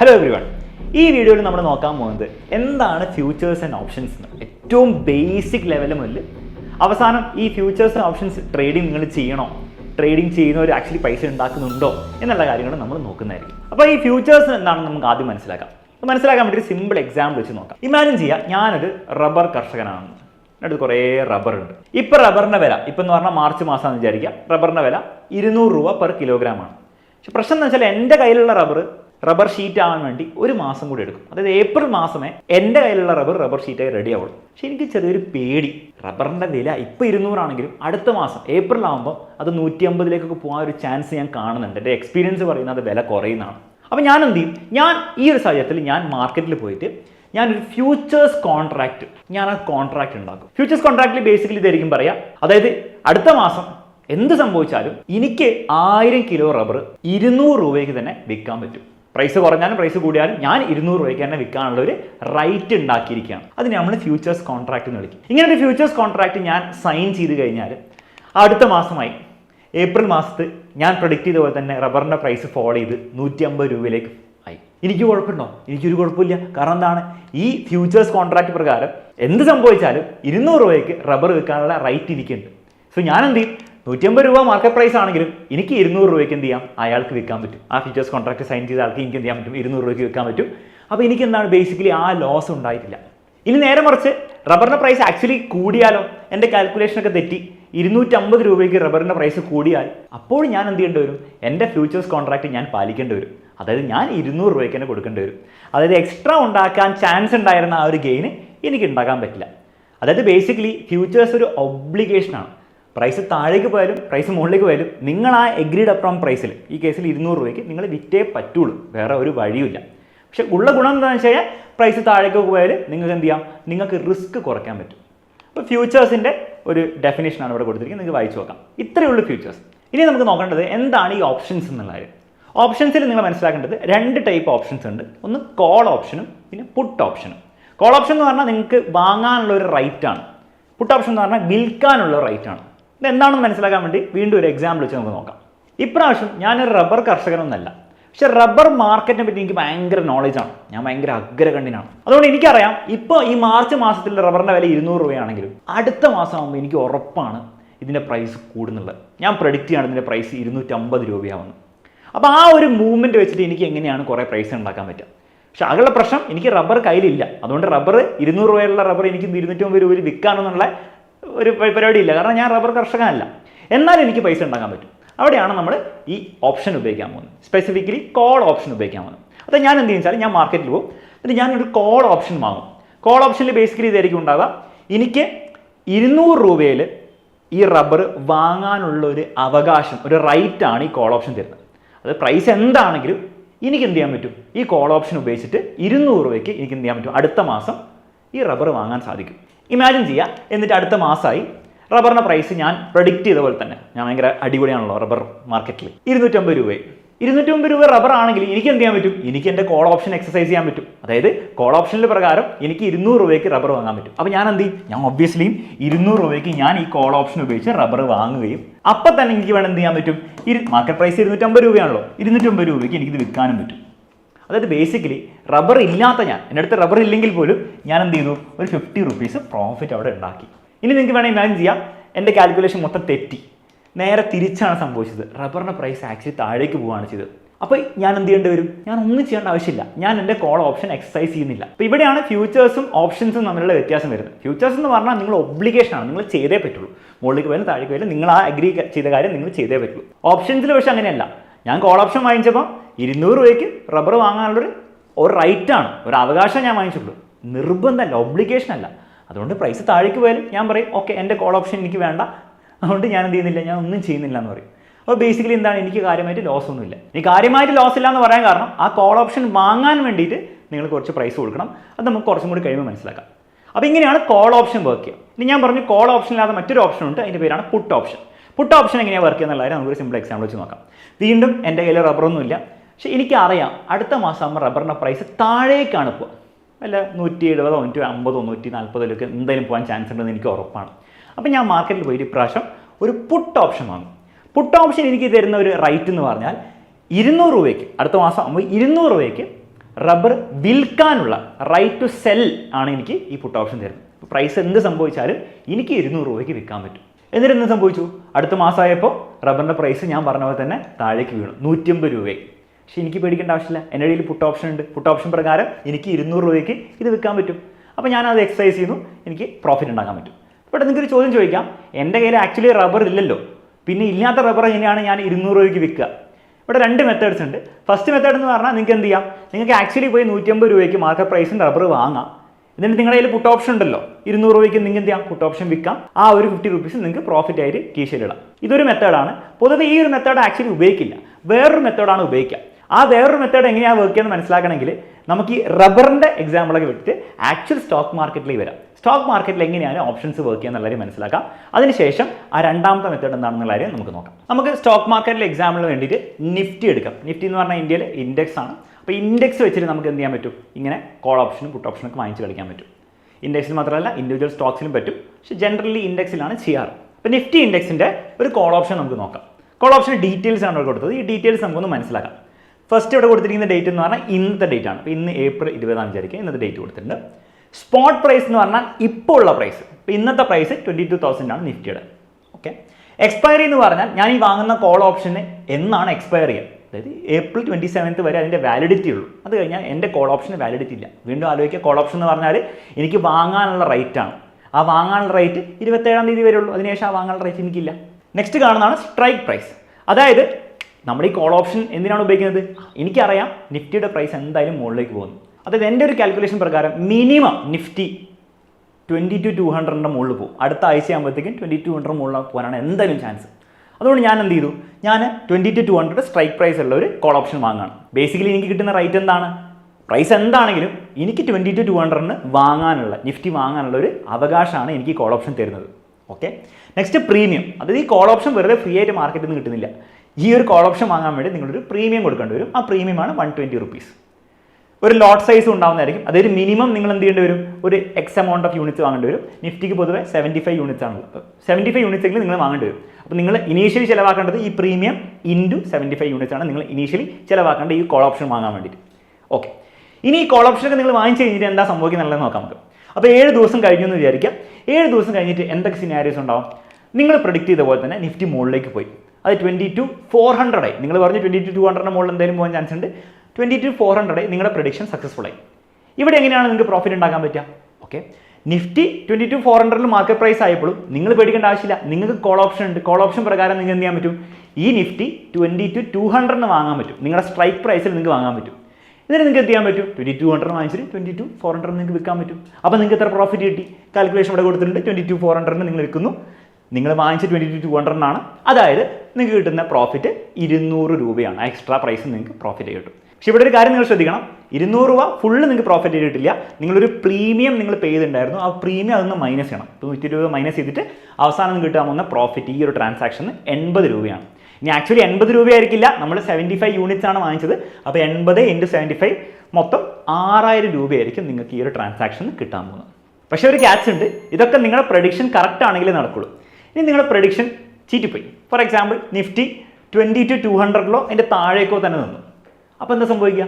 Hello every one ഈ വീഡിയോയിൽ നമ്മൾ നോക്കാൻ പോകുന്നത് എന്താണ് ഫ്യൂച്ചേഴ്സ് ആൻഡ് ഓപ്ഷൻസ് എന്ന്. ഏറ്റവും ബേസിക് ലെവൽ മുതൽ അവസാനം ഈ ഫ്യൂച്ചേഴ്സ് ആൻഡ് ഓപ്ഷൻസ് ട്രേഡിംഗ് നിങ്ങൾ ചെയ്യണോ? ട്രേഡിംഗ് ചെയ്യുന്നവർ ആക്ച്വലി പൈസ ഉണ്ടാക്കുന്നുണ്ടോ? എന്നുള്ള കാര്യങ്ങൾ നമ്മൾ നോക്കുന്നതായിരിക്കും. അപ്പോൾ ഈ ഫ്യൂച്ചേഴ്സ് എന്താണെന്ന് നമുക്ക് ആദ്യം മനസ്സിലാക്കാം. മനസ്സിലാക്കാൻ വേണ്ടി ഒരു സിമ്പിൾ എക്സാമ്പിൾ വെച്ച് നോക്കാം. ഇമാജിൻ ചെയ്യാം ഞാനൊരു റബ്ബർ കർഷകനാണ്. അടുത്ത് കുറേ റബ്ബർ ഉണ്ട്. ഇപ്പോൾ റബ്ബറിന്റെ വില ഇപ്പം എന്ന് പറഞ്ഞാൽ മാർച്ച് മാസമാണെന്ന് വിചാരിക്കുക. റബ്ബറിന്റെ വില ഇരുന്നൂറ് രൂപ പെർ കിലോഗ്രാം ആണ്. പക്ഷെ പ്രശ്നം എന്ന് വെച്ചാൽ എന്റെ കയ്യിലുള്ള റബ്ബർ റബ്ബർ ഷീറ്റ് ആവാൻ വേണ്ടി ഒരു മാസം കൂടി എടുക്കും. അതായത് ഏപ്രിൽ മാസമേ എന്റെ കയ്യിലുള്ള റബ്ബർ റബ്ബർ ഷീറ്റായി റെഡി ആവുള്ളൂ. പക്ഷെ എനിക്ക് ചെറിയൊരു പേടി. റബ്ബറിന്റെ വില ഇപ്പോൾ ഇരുന്നൂറാണെങ്കിലും അടുത്ത മാസം ഏപ്രിൽ ആകുമ്പോൾ അത് നൂറ്റി അമ്പതിലേക്കൊക്കെ പോകാൻ ഒരു ചാൻസ് ഞാൻ കാണുന്നുണ്ട്. എന്റെ എക്സ്പീരിയൻസ് പറയുന്നത് അത് വില കുറയുന്നതാണ്. അപ്പോൾ ഞാൻ എന്ത് ചെയ്യും? ഞാൻ ഈ ഒരു സാഹചര്യത്തിൽ ഞാൻ മാർക്കറ്റിൽ പോയിട്ട് ഞാനൊരു ഫ്യൂച്ചേഴ്സ് കോൺട്രാക്റ്റ് ഞാൻ ആ കോൺട്രാക്റ്റ് ഉണ്ടാക്കും. ഫ്യൂച്ചേഴ്സ് കോൺട്രാക്റ്റിൽ ബേസിക്കലി ഇതായിരിക്കും പറയാം. അതായത് അടുത്ത മാസം എന്ത് സംഭവിച്ചാലും എനിക്ക് ആയിരം കിലോ റബ്ബർ ഇരുന്നൂറ് രൂപയ്ക്ക് തന്നെ വിൽക്കാൻ പറ്റും. പ്രൈസ് കുറഞ്ഞാലും പ്രൈസ് കൂടിയാലും ഞാൻ ഇരുന്നൂറ് രൂപയ്ക്ക് തന്നെ വിൽക്കാനുള്ള ഒരു റൈറ്റ് ഉണ്ടാക്കിയിരിക്കുകയാണ്. അതിന് നമ്മൾ ഫ്യൂച്ചേഴ്സ് കോൺട്രാക്ട് എന്ന് വിളിക്കും. ഇങ്ങനെ ഒരു ഫ്യൂച്ചേഴ്സ് കോൺട്രാക്ട് ഞാൻ സൈൻ ചെയ്ത് കഴിഞ്ഞാൽ അടുത്ത മാസമായി ഏപ്രിൽ മാസത്ത് ഞാൻ പ്രൊഡിക്റ്റ് ചെയ്ത പോലെ തന്നെ റബ്ബറിന്റെ പ്രൈസ് ഫോളോ ചെയ്ത് നൂറ്റി അമ്പത് രൂപയിലേക്ക് ആയി. എനിക്ക് കുഴപ്പമുണ്ടോ? എനിക്കൊരു കുഴപ്പമില്ല. കാരണം എന്താണ്? ഈ ഫ്യൂച്ചേഴ്സ് കോൺട്രാക്ട് പ്രകാരം എന്ത് സംഭവിച്ചാലും ഇരുന്നൂറ് രൂപയ്ക്ക് റബ്ബർ വിൽക്കാനുള്ള റൈറ്റ് ഇരിക്കുന്നുണ്ട്. സോ ഞാൻ എന്ത് ചെയ്യും? നൂറ്റമ്പത് രൂപ മാർക്കറ്റ് പ്രൈസ് ആണെങ്കിലും എനിക്ക് ഇരുന്നൂറ് രൂപയ്ക്ക് എന്ത് ചെയ്യാം? അയാൾക്ക് വിൽക്കാൻ പറ്റും. ആ ഫീച്ചേഴ്സ് കോൺട്രാക്ട് സൈൻ ചെയ്ത ആൾക്ക് എനിക്ക് എന്ത് ചെയ്യാൻ പറ്റും? ഇരുന്നൂറ് രൂപയ്ക്ക് വിൽക്കാൻ പറ്റും. അപ്പോൾ എനിക്ക് എന്താണ് ബേസിക്കലി ആ ലോസ് ഉണ്ടായിട്ടില്ല. ഇനി നേരെ മറിച്ച് റബ്ബറിന്റെ പ്രൈസ് ആക്ച്വലി കൂടിയാലോ? എന്റെ കാൽക്കുലേഷനൊക്കെ തെറ്റി. ഇരുന്നൂറ്റമ്പത് രൂപയ്ക്ക് റബ്ബറിന്റെ പ്രൈസ് കൂടിയാൽ അപ്പോൾ ഞാൻ എന്ത് ചെയ്യേണ്ടി വരും? എന്റെ ഫ്യൂച്ചേഴ്സ് കോൺട്രാക്ട് ഞാൻ പാലിക്കേണ്ടി വരും. അതായത് ഞാൻ ഇരുന്നൂറ് രൂപയ്ക്ക് തന്നെ കൊടുക്കേണ്ടി വരും. അതായത് എക്സ്ട്രാ ഉണ്ടാക്കാൻ ചാൻസ് ഉണ്ടായിരുന്ന ആ ഒരു ഗെയിന് എനിക്ക് ഉണ്ടാക്കാൻ പറ്റില്ല. അതായത് ബേസിക്കലി ഫ്യൂച്ചേഴ്സ് ഒരു ഒബ്ലിഗേഷനാണ് പ്രൈസ് താഴേക്ക് പോയാലും പ്രൈസ് മുകളിലേക്ക് പോയാലും നിങ്ങൾ ആ എഗ്രീഡ് അപ്രോം പ്രൈസിൽ ഈ കേസിൽ ഇരുന്നൂറ് രൂപയ്ക്ക് നിങ്ങൾ വിറ്റേ പറ്റുള്ളൂ വേറെ ഒരു വഴിയുമില്ല. പക്ഷെ ഉള്ള ഗുണം എന്താണെന്ന് വെച്ച് കഴിഞ്ഞാൽ പ്രൈസ് താഴേക്ക് പോയാൽ നിങ്ങൾക്ക് എന്ത് ചെയ്യാം? നിങ്ങൾക്ക് റിസ്ക് കുറയ്ക്കാൻ പറ്റും. അപ്പോൾ ഫ്യൂച്ചേഴ്സിന്റെ ഒരു ഡെഫിനേഷനാണ് ഇവിടെ കൊടുത്തിരിക്കുന്നത്. നിങ്ങൾക്ക് വായിച്ചു നോക്കാം. ഇത്രയേ ഉള്ളൂ ഫ്യൂച്ചേഴ്സ് ഇനി നമുക്ക് നോക്കേണ്ടത് എന്താണ് ഈ ഓപ്ഷൻസ് എന്നുള്ള കാര്യം. ഓപ്ഷൻസിൽ നിങ്ങൾ മനസ്സിലാക്കേണ്ടത് രണ്ട് ടൈപ്പ് ഓപ്ഷൻസ് ഉണ്ട്. ഒന്ന് കോൾ ഓപ്ഷനും പിന്നെ പുട്ട് ഓപ്ഷനും കോൾ ഓപ്ഷൻ എന്ന് പറഞ്ഞാൽ നിങ്ങൾക്ക് വാങ്ങാനുള്ള ഒരു റൈറ്റ് ആണ്. പുട്ട് ഓപ്ഷൻ എന്ന് പറഞ്ഞാൽ വിൽക്കാനുള്ള റൈറ്റ് ആണ്. ഇത് എന്താണെന്ന് മനസ്സിലാക്കാൻ വേണ്ടി വീണ്ടും ഒരു എക്സാമ്പിൾ വെച്ച് നമുക്ക് നോക്കാം. ഇപ്രാവശ്യം ഞാനൊരു റബ്ബർ കർഷകനൊന്നല്ല. പക്ഷേ റബ്ബർ മാർക്കറ്റിനെ പറ്റി എനിക്ക് ഭയങ്കര നോളജാണ് ഞാൻ ഭയങ്കര അഗ്രകണ്ഠനാണ് അതുകൊണ്ട് എനിക്കറിയാം ഇപ്പോൾ ഈ മാർച്ച് മാസത്തിൽ റബ്ബറിന്റെ വില ഇരുന്നൂറ് രൂപയാണെങ്കിലും അടുത്ത മാസം ആകുമ്പോൾ എനിക്ക് ഉറപ്പാണ് ഇതിന്റെ പ്രൈസ് കൂടുന്നുള്ളത്. ഞാൻ പ്രഡിക്റ്റ് ചെയ്യാണ് ഇതിന്റെ പ്രൈസ് ഇരുന്നൂറ്റമ്പത് രൂപയാവുന്നത് അപ്പോൾ ആ ഒരു മൂവ്മെന്റ് വെച്ചിട്ട് എനിക്ക് എങ്ങനെയാണ് കുറേ പ്രൈസ് ഉണ്ടാക്കാൻ പറ്റുക? പക്ഷെ ആകെയുള്ള പ്രശ്നം എനിക്ക് റബ്ബർ കയ്യിലില്ല. അതുകൊണ്ട് റബ്ബർ ഇരുന്നൂറ് രൂപയുള്ള റബ്ബർ എനിക്ക് ഇരുന്നൂറ്റമ്പത് രൂപയിൽ വിൽക്കാനെന്നുള്ള ഒരു പരിപാടിയില്ല. കാരണം ഞാൻ റബ്ബർ കർഷകനല്ല. എന്നാലും എനിക്ക് പൈസ ഉണ്ടാക്കാൻ പറ്റും. അവിടെയാണ് നമ്മൾ ഈ ഓപ്ഷൻ ഉപയോഗിക്കാൻ പോകുന്നത്. സ്പെസിഫിക്കലി കോൾ ഓപ്ഷൻ ഉപയോഗിക്കാൻ പോകുന്നത്. അപ്പോൾ ഞാൻ എന്ത് ചെയ്യുന്നത് ഞാൻ മാർക്കറ്റിൽ പോകും. എന്നിട്ട് ഞാനൊരു കോൾ ഓപ്ഷൻ വാങ്ങും. കോൾ ഓപ്ഷനിൽ ബേസിക്കലി ഇതായിരിക്കും ഉണ്ടാവുക. എനിക്ക് ഇരുന്നൂറ് രൂപയിൽ ഈ റബ്ബർ വാങ്ങാനുള്ള ഒരു അവകാശം ഒരു റൈറ്റ് ആണ് ഈ കോൾ ഓപ്ഷൻ തരുന്നത്. അത് പ്രൈസ് എന്താണെങ്കിലും എനിക്ക് എന്ത് ചെയ്യാൻ പറ്റും? ഈ കോൾ ഓപ്ഷൻ ഉപയോഗിച്ചിട്ട് ഇരുന്നൂറ് രൂപയ്ക്ക് എനിക്ക് എന്ത് ചെയ്യാൻ പറ്റും? അടുത്ത മാസം ഈ റബ്ബർ വാങ്ങാൻ സാധിക്കും. ഇമാജിൻ ചെയ്യുക എന്നിട്ട് അടുത്ത മാസമായി റബ്ബറിന്റെ പ്രൈസ് ഞാൻ പ്രൊഡിക്റ്റ് ചെയ്ത പോലെ തന്നെ. ഞാൻ ഭയങ്കര അടിപൊളിയാണല്ലോ റബ്ബർ മാർക്കറ്റിൽ ഇരുന്നൂറ്റമ്പത് രൂപ. ഇരുന്നൂറ്റമ്പത് രൂപ റബ്ബർ ആണെങ്കിൽ എനിക്ക് എന്ത് ചെയ്യാൻ പറ്റും? എനിക്ക് എന്റെ കോൾ ഓപ്ഷൻ എക്സസൈസ് ചെയ്യാൻ പറ്റും. അതായത് കോൾ ഓപ്ഷനിൽ പ്രകാരം എനിക്ക് ഇരുന്നൂറ് രൂപയ്ക്ക് റബ്ബർ വാങ്ങാൻ പറ്റും. അപ്പോൾ ഞാൻ എന്ത് ചെയ്യും? ഞാൻ ഒബ്വിയസ്ലി ഇരുന്നൂറ് രൂപയ്ക്ക് ഞാൻ ഈ കോൾ ഓപ്ഷൻ ഉപയോഗിച്ച് റബ്ബർ വാങ്ങുകയും അപ്പം തന്നെ എനിക്ക് വേണം എന്ത് ചെയ്യാൻ പറ്റും? ഇരു മാർക്കറ്റ് പ്രൈസ് ഇരുന്നൂറ്റമ്പത് രൂപയാണല്ലോ. ഇരുന്നൂറ്റമ്പത് രൂപയ്ക്ക് എനിക്കിത് വിൽക്കാനും പറ്റും. അതായത് ബേസിക്കലി റബ്ബർ ഇല്ലാത്ത ഞാൻ എന്റെ അടുത്ത് റബ്ബർ ഇല്ലെങ്കിൽ പോലും ഞാൻ എന്ത് ചെയ്തു? ഒരു ഫിഫ്റ്റി റുപ്പീസ് പ്രോഫിറ്റ് അവിടെ ഉണ്ടാക്കി. ഇനി നിങ്ങൾക്ക് വേണമെങ്കിൽ ഇമാജിൻ ചെയ്യാം എന്റെ കാൽക്കുലേഷൻ മൊത്തം തെറ്റി. നേരെ തിരിച്ചാണ് സംഭവിച്ചത്. റബ്ബറിന്റെ പ്രൈസ് ആക്ച്വലി താഴേക്ക് പോവുകയാണ് ചെയ്തത്. അപ്പോൾ ഞാൻ എന്ത് ചെയ്യേണ്ടി വരും? ഞാൻ ഒന്നും ചെയ്യേണ്ട ആവശ്യമില്ല. ഞാൻ എന്റെ കോൾ ഓപ്ഷൻ എക്സസൈസ് ചെയ്യുന്നില്ല. അപ്പോൾ ഇവിടെയാണ് ഫ്യൂച്ചേഴ്സും ഓപ്ഷൻസും തമ്മിലുള്ള വ്യത്യാസം വരുന്നത്. ഫ്യൂച്ചേഴ്സ് എന്ന് പറഞ്ഞാൽ നിങ്ങൾ ഒബ്ലിഗേഷനാണ് നിങ്ങൾ ചെയ്തേ പറ്റുള്ളൂ. മുകളിലേക്ക് പോയാലും താഴേക്ക് പോയാലും നിങ്ങൾ ആ അഗ്രി ചെയ്ത കാര്യം നിങ്ങൾ ചെയ്തേ പറ്റുള്ളൂ. ഓപ്ഷൻസിൽ പക്ഷേ അങ്ങനെയല്ല. ഞാൻ കോൾ ഓപ്ഷൻ വാങ്ങിച്ചപ്പോൾ ഇരുന്നൂറ് രൂപയ്ക്ക് റബ്ബർ വാങ്ങാനുള്ളൊരു ഒരു റൈറ്റാണ് ഒരു അവകാശം ഞാൻ വാങ്ങിച്ചിട്ടുള്ളൂ. നിർബന്ധമല്ല ഒബ്ലിഗേഷൻ അല്ല. അതുകൊണ്ട് പ്രൈസ് താഴേക്ക് പോയാലും ഞാൻ പറയും ഓക്കെ എന്റെ കോൾ ഓപ്ഷൻ എനിക്ക് വേണ്ട. അതുകൊണ്ട് ഞാൻ എന്ത് ചെയ്യുന്നില്ല ഞാൻ ഒന്നും ചെയ്യുന്നില്ല എന്ന് പറയും. അപ്പോൾ ബേസിക്കലി എന്താണ് എനിക്ക് കാര്യമായിട്ട് ലോസ് ഒന്നുമില്ല. ഇനി കാര്യമായിട്ട് ലോസ് ഇല്ല എന്ന് പറയാൻ കാരണം ആ കോൾ ഓപ്ഷൻ വാങ്ങാൻ വേണ്ടിയിട്ട് നിങ്ങൾ കുറച്ച് പ്രൈസ് കൊടുക്കണം. അത് നമുക്ക് കുറച്ചും കൂടി കഴിയുമ്പോൾ മനസ്സിലാക്കാം. അപ്പോൾ ഇങ്ങനെയാണ് കോൾ ഓപ്ഷൻ വർക്ക് ചെയ്യുക. ഇനി ഞാൻ പറഞ്ഞു കോൾ ഓപ്ഷൻ ഇല്ലാതെ മറ്റൊരു ഓപ്ഷൻ ഉണ്ട്. അതിന്റെ പേരാണ് പുട്ട് ഓപ്ഷൻ പുട്ട് ഓപ്ഷൻ എങ്ങനെയാണ് വർക്ക് ചെയ്യുന്ന കാര്യം നമുക്കൊരു സിമ്പിൾ എക്സാമ്പിൾ വെച്ച് നോക്കാം. വീണ്ടും എന്റെ കയ്യിൽ റബ്ബറൊന്നും ഇല്ല പക്ഷേ എനിക്കറിയാം അടുത്ത മാസം റബ്ബറിന്റെ പ്രൈസ് താഴേക്കാണ് ഇപ്പോൾ അല്ല നൂറ്റി എഴുപതോ നൂറ്റി അമ്പതോ നൂറ്റി നാൽപ്പതിലൊക്കെ എന്തായാലും പോകാൻ ചാൻസ് ഉണ്ടെന്ന് എനിക്ക് ഉറപ്പാണ്. അപ്പോൾ ഞാൻ മാർക്കറ്റിൽ പോയിട്ട് ഇപ്രാവശ്യം ഒരു പുട്ട് ഓപ്ഷൻ വാങ്ങും. പുട്ട് ഓപ്ഷൻ എനിക്ക് തരുന്ന ഒരു റൈറ്റ് എന്ന് പറഞ്ഞാൽ ഇരുന്നൂറ് രൂപയ്ക്ക് അടുത്ത മാസം ആകുമ്പോൾ ഇരുന്നൂറ് രൂപയ്ക്ക് റബ്ബർ വിൽക്കാനുള്ള റൈറ്റ് ടു സെൽ ആണ് എനിക്ക് ഈ പുട്ട് ഓപ്ഷൻ തരുന്നത്. പ്രൈസ് എന്ത് സംഭവിച്ചാലും എനിക്ക് ഇരുന്നൂറ് രൂപയ്ക്ക് വിൽക്കാൻ പറ്റും. എന്നിട്ട് എന്ത് സംഭവിച്ചു? അടുത്ത മാസമായപ്പോൾ റബ്ബറിന്റെ പ്രൈസ് ഞാൻ പറഞ്ഞ പോലെ തന്നെ താഴേക്ക് വീണു. നൂറ്റമ്പത് രൂപയായി. പക്ഷേ എനിക്ക് പേടിക്കേണ്ട ആവശ്യമില്ല. എന്റെ കയ്യിൽ പുട്ട് ഓപ്ഷൻ ഉണ്ട്. പുട്ട് ഓപ്ഷൻ പ്രകാരം എനിക്ക് ഇരുന്നൂറ് രൂപയ്ക്ക് ഇത് വിൽക്കാൻ പറ്റും. അപ്പോൾ ഞാൻ അത് എക്സസൈസ് ചെയ്യുന്നു. എനിക്ക് പ്രോഫിറ്റ് ഉണ്ടാക്കാൻ പറ്റും. ഇവിടെ നിങ്ങൾക്കൊരു ചോദ്യം ചോദിക്കാം. എന്റെ കയ്യിൽ ആക്ച്വലി റബ്ബർ ഇല്ലല്ലോ. പിന്നെ ഇല്ലാത്ത റബ്ബർ എങ്ങനെയാണ് ഞാൻ ഇരുന്നൂറ് രൂപയ്ക്ക് വിൽക്കുക? ഇവിടെ രണ്ട് മെത്തേഡ്സ് ഉണ്ട്. ഫസ്റ്റ് മെത്തേഡ് എന്ന് പറഞ്ഞാൽ നിങ്ങൾക്ക് എന്ത് ചെയ്യാം? നിങ്ങൾക്ക് ആക്ച്വലി പോയി നൂറ്റമ്പത് രൂപയ്ക്ക് മാർക്കറ്റ് പ്രൈസിന് റബ്ബർ വാങ്ങാം. എന്നിട്ട് നിങ്ങളുടെ കയ്യിൽ പുട്ട് ഓപ്ഷൻ ഉണ്ടല്ലോ. ഇരുന്നൂറ് രൂപയ്ക്ക് നിങ്ങൾക്ക് എന്ത് ചെയ്യാം? പുട്ട് ഓപ്ഷൻ വിൽക്കാം. ആ ഒരു ഫിഫ്റ്റി റുപ്പീസ് നിങ്ങൾക്ക് പ്രോഫിറ്റ് ആയിട്ട് കീശയിലിടാം ഇതൊരു മെത്തേഡാണ് പൊതുവെ ഈ ഒരു മെത്തേഡ് ആക്ച്വലി ഉപയോഗിക്കില്ല. വേറൊരു മെത്തേഡാണ് ഉപയോഗിക്കുക. ആ വേറൊരു മെത്തേഡ് എങ്ങനെയാണ് വർക്ക് ചെയ്യുന്നത് മനസ്സിലാക്കണമെങ്കിൽ നമുക്ക് ഈ റബ്ബറിന്റെ എക്സാമ്പിളൊക്കെ വിട്ടിട്ട് ആക്ച്വൽ സ്റ്റോക്ക് മാർക്കറ്റിലേക്ക് വരാം. സ്റ്റോക്ക് മാർക്കറ്റിൽ എങ്ങനെയാണ് ഓപ്ഷൻസ് വർക്ക് ചെയ്യുക എന്നുള്ള കാര്യം മനസ്സിലാക്കാം. അതിനുശേഷം ആ രണ്ടാമത്തെ മെത്തേഡ് എന്താണെന്നുള്ള കാര്യം നമുക്ക് നോക്കാം. നമുക്ക് സ്റ്റോക്ക് മാർക്കറ്റിലെ എക്സാമ്പിളിന് വേണ്ടിയിട്ട് നിഫ്റ്റി എടുക്കാം. നിഫ്റ്റി എന്ന് പറഞ്ഞാൽ ഇന്ത്യയിലെ ഇൻഡെക്സ് ആണ്. അപ്പോൾ ഇൻഡെക്സ് വെച്ചിട്ട് നമുക്ക് എന്ത് ചെയ്യാൻ പറ്റും? ഇങ്ങനെ കോൾ ഓപ്ഷനും പുട്ട് ഓപ്ഷനും ഒക്കെ വാങ്ങിച്ച് കളിക്കാൻ പറ്റും. ഇൻഡെക്സിൽ മാത്രമല്ല ഇൻഡിവിജ്വൽ സ്റ്റോക്സിലും പറ്റും. പക്ഷേ ജനറലി ഇൻഡെക്സിലാണ് ചെയ്യാറ്. അപ്പോൾ നിഫ്റ്റി ഇൻഡെക്സിന്റെ ഒരു കോൾ ഓപ്ഷൻ നമുക്ക് നോക്കാം. കോൾ ഓപ്ഷൻ ഡീറ്റെയിൽസ് ആണ് ഇവിടെ കൊടുത്തത്. ഈ ഡീറ്റെയിൽസ് നമുക്കൊന്ന് മനസ്സിലാക്കാം. ഫസ്റ്റ് ഇവിടെ കൊടുത്തിരിക്കുന്ന ഡേറ്റ് എന്ന് പറഞ്ഞാൽ ഇന്നത്തെ ഡേറ്റ് ആണ്. അപ്പോൾ ഇന്ന് ഏപ്രിൽ ഇരുപതാം വിചാരിക്കുക ഇന്നത്തെ ഡേറ്റ് കൊടുത്തിട്ടുണ്ട്. സ്പോട്ട് പ്രൈസ് എന്ന് പറഞ്ഞാൽ ഇപ്പോൾ ഉള്ള പ്രൈസ് ഇപ്പോൾ ഇന്നത്തെ പ്രൈസ് ട്വന്റി ടു തൗസൻഡ് ആണ് നിഫ്റ്റിയുടെ. ഓക്കെ എക്സ്പയറി എന്ന് പറഞ്ഞാൽ ഞാൻ ഈ വാങ്ങുന്ന കോൾ ഓപ്ഷന് എന്നാണ് എക്സ്പയർ ചെയ്യുക അതായത് ഏപ്രിൽ ട്വന്റി സെവൻത്ത് വരെ അതിന്റെ വാലിഡിറ്റി ഉള്ളൂ. അത് കഴിഞ്ഞാൽ എന്റെ കോൾ ഓപ്ഷന് വാലിഡിറ്റി ഇല്ല. വീണ്ടും ആലോചിക്കുക കോൾ ഓപ്ഷൻ എന്ന് പറഞ്ഞാൽ എനിക്ക് വാങ്ങാനുള്ള റേറ്റ് ആണ്. ആ വാങ്ങാനുള്ള റേറ്റ് ഇരുപത്തേഴാം തീയതി വരെ ഉള്ളൂ. അതിനുശേഷം ആ വാങ്ങാനുള്ള റേറ്റ് എനിക്കില്ല. നെക്സ്റ്റ് കാണുന്നതാണ് സ്ട്രൈക്ക് പ്രൈസ് അതായത് നമ്മൾ ഈ കോൾ ഓപ്ഷൻ എന്തിനാണ് ഉപയോഗിക്കുന്നത്? എനിക്കറിയാം നിഫ്റ്റിയുടെ പ്രൈസ് എന്തായാലും മുകളിലേക്ക് പോകുന്നു. അതായത് എന്റെ ഒരു കാൽക്കുലേഷൻ പ്രകാരം minimum Nifty twenty two two ഹൺഡ്രഡിന്റെ മുകളിൽ പോകും. അടുത്ത ആഴ്ച ആകുമ്പോഴത്തേക്കും ട്വന്റി ടു ഹൺഡ്രഡ് മുകളിൽ പോകാനാണ് എന്തായാലും ചാൻസ് അതുകൊണ്ട് ഞാൻ എന്ത് ചെയ്തു? ഞാൻ twenty two two hundred strike price ഉള്ള ഒരു കോൾ ഓപ്ഷൻ വാങ്ങാണ് ബേസിക്കലി എനിക്ക് കിട്ടുന്ന റേറ്റ് എന്താണ്? പ്രൈസ് എന്താണെങ്കിലും എനിക്ക് ട്വന്റി ടു ടു ഹൺഡ്രഡിന് വാങ്ങാനുള്ള നിഫ്റ്റി വാങ്ങാനുള്ള ഒരു അവകാശമാണ് എനിക്ക് കോൾ ഓപ്ഷൻ തരുന്നത്. ഓക്കെ നെക്സ്റ്റ് പ്രീമിയം അതായത് ഈ കോൾ ഓപ്ഷൻ വെറുതെ ഫ്രീ ആയിട്ട് മാർക്കറ്റിൽ നിന്ന് കിട്ടുന്നില്ല. ഈ ഒരു കോൾ ഓപ്ഷൻ വാങ്ങാൻ വേണ്ടി നിങ്ങളൊരു പ്രീമിയം കൊടുക്കേണ്ടി വരും. ആ പ്രീമിയമാണ് വൺ ട്വന്റി റുപ്പീസ് ഒരു ലോട്ട് സൈസ് ഉണ്ടാവുന്നതായിരിക്കും. അതൊരു മിനിമം നിങ്ങൾ എന്ത് ചെയ്യേണ്ടി വരും? ഒരു എക്സ് എമൗണ്ട് ഓഫ് യൂണിറ്റ്സ് വാങ്ങേണ്ടി വരും. നിഫ്റ്റിക്ക് പൊതുവെ സെവന്റി ഫൈവ് യൂണിറ്റ്സ് ആണുള്ളത് സെവന്റി ഫൈവ് യൂണിറ്റ്സ് എങ്കിലും നിങ്ങൾ വാങ്ങേണ്ടി വരും. അപ്പോൾ നിങ്ങൾ ഇനീഷ്യലി ചിലവാക്കേണ്ടത് ഈ premium into seventy five units ആണ് നിങ്ങൾ ഇനീഷ്യലി ചിലവാക്കേണ്ട ഈ കോൾ ഓപ്ഷൻ വാങ്ങാൻ വേണ്ടിയിട്ട്. ഓക്കെ ഇനി ഈ കോൾ ഓപ്ഷനൊക്കെ നിങ്ങൾ വാങ്ങിച്ചു കഴിഞ്ഞിട്ട് എന്താ സംഭവിക്കുന്നുള്ളത് നോക്കാം നമുക്ക്. അപ്പോൾ ഏഴ് ദിവസം കഴിഞ്ഞു എന്ന് വിചാരിക്കാം. ഏഴ് ദിവസം കഴിഞ്ഞിട്ട് എന്തൊക്കെ സിനാരിയോസ് ഉണ്ടാവും? നിങ്ങൾ പ്രൊഡിക്റ്റ് ചെയ്ത പോലെ തന്നെ നിഫ്റ്റി മുകളിലേക്ക് പോയി. അത് ട്വന്റി ടു ഫോർ ഹൺഡ്രഡ് ആയി. നിങ്ങൾ പറഞ്ഞു ട്വന്റി ടു ടു ഹൺഡ്രഡിന് മുകളിൽ എന്തായാലും പോകാൻ ചാൻസ് ഉണ്ട്. ട്വന്റി ടു ഫോർ ഹൺഡ്രഡ് നിങ്ങളുടെ പ്രൊഡിക്ഷൻ സക്സസ്ഫുൾ ആയി. ഇവിടെ എങ്ങനെയാണ് നിങ്ങൾക്ക് പ്രോഫിറ്റ് ഉണ്ടാക്കാൻ പറ്റുക? Okay Nifty twenty two four ഹൺഡ്രഡിൽ market price ആയപ്പോഴും നിങ്ങൾ പേടിക്കേണ്ട ആവശ്യമില്ല. നിങ്ങൾക്ക് കോൾ ഓപ്ഷൻ ഉണ്ട്. കോൾ ഓപ്ഷൻ പ്രകാരം നിങ്ങൾക്ക് എന്ത് ചെയ്യാൻ പറ്റും? ഈ നിഫ്റ്റി ട്വന്റി ടു ടു ഹൺഡ്രഡിന് വാങ്ങാൻ പറ്റും. നിങ്ങളുടെ സ്ട്രൈക്ക് പ്രൈസിൽ നിങ്ങൾക്ക് വാങ്ങാൻ പറ്റും. ഇതിന് നിങ്ങൾക്ക് എന്ത് ചെയ്യാൻ പറ്റും? ട്വന്റി ടു ഹൺഡ്രഡ് വാങ്ങിച്ചിട്ട് ട്വന്റി ടു ഫോർ ഹൺഡ്രഡ് നിങ്ങൾക്ക് വിൽക്കാൻ പറ്റും. അപ്പോൾ നിങ്ങൾക്ക് എത്ര പ്രോഫിറ്റ് കിട്ടി? കാൽക്കുലേഷൻ ഇവിടെ കൊടുത്തിട്ടുണ്ട്. ട്വന്റി ടു ഫോർ ഹൺഡ്രഡിന് നിങ്ങൾ വിൽക്കുന്നു. നിങ്ങൾ വാങ്ങിച്ച ട്വന്റി ടു ടു ഹൺഡ്രഡിനാണ് അതായത് നിങ്ങൾക്ക് കിട്ടുന്ന പ്രോഫിറ്റ് ഇരുന്നൂറ് രൂപയാണ്. എക്സ്ട്രാ പ്രൈസ് നിങ്ങൾക്ക് പ്രോഫിറ്റ് കിട്ടും. പക്ഷേ ഇവിടെ ഒരു കാര്യം നിങ്ങൾ ശ്രദ്ധിക്കണം. ഇരുന്നൂറ് രൂപ ഫുള്ള് നിങ്ങൾക്ക് പ്രോഫിറ്റ് ചെയ്തിട്ടില്ല. നിങ്ങളൊരു പ്രീമിയം നിങ്ങൾ പേ ചെയ്തിട്ടുണ്ടായിരുന്നു. ആ പ്രീമിയം അതൊന്ന് മൈനസ് ചെയ്യണം. നൂറ്റി രൂപ മൈനസ് ചെയ്തിട്ട് അവസാനം കിട്ടാൻ പോകുന്ന പ്രോഫിറ്റ് ഈ ഒരു ട്രാൻസാക്ഷൻ എൺപത് രൂപയാണ്. ഇനി ആക്ച്വലി എൺപത് രൂപയായിരിക്കില്ല. നമ്മൾ സെവന്റി ഫൈവ് യൂണിറ്റ്സ് ആണ് വാങ്ങിച്ചത്. അപ്പോൾ എൺപത് ഇന്റു സെവന്റി ഫൈവ് മൊത്തം ആറായിരം രൂപയായിരിക്കും നിങ്ങൾക്ക് ഈ ഒരു ട്രാൻസാക്ഷൻ കിട്ടാൻ പോകുന്നത്. പക്ഷേ ഒരു ക്യാച്ച് ഉണ്ട്. ഇതൊക്കെ നിങ്ങളുടെ പ്രഡിക്ഷൻ കറക്റ്റ് ആണെങ്കിലേ നടക്കുള്ളൂ. ഇനി നിങ്ങളുടെ prediction ചീറ്റിപ്പോയി. For example Nifty twenty two two ഹൺഡ്രഡിലോ അതിന്റെ താഴേക്കോ തന്നെ നിന്നു. അപ്പോൾ എന്താ സംഭവിക്കുക?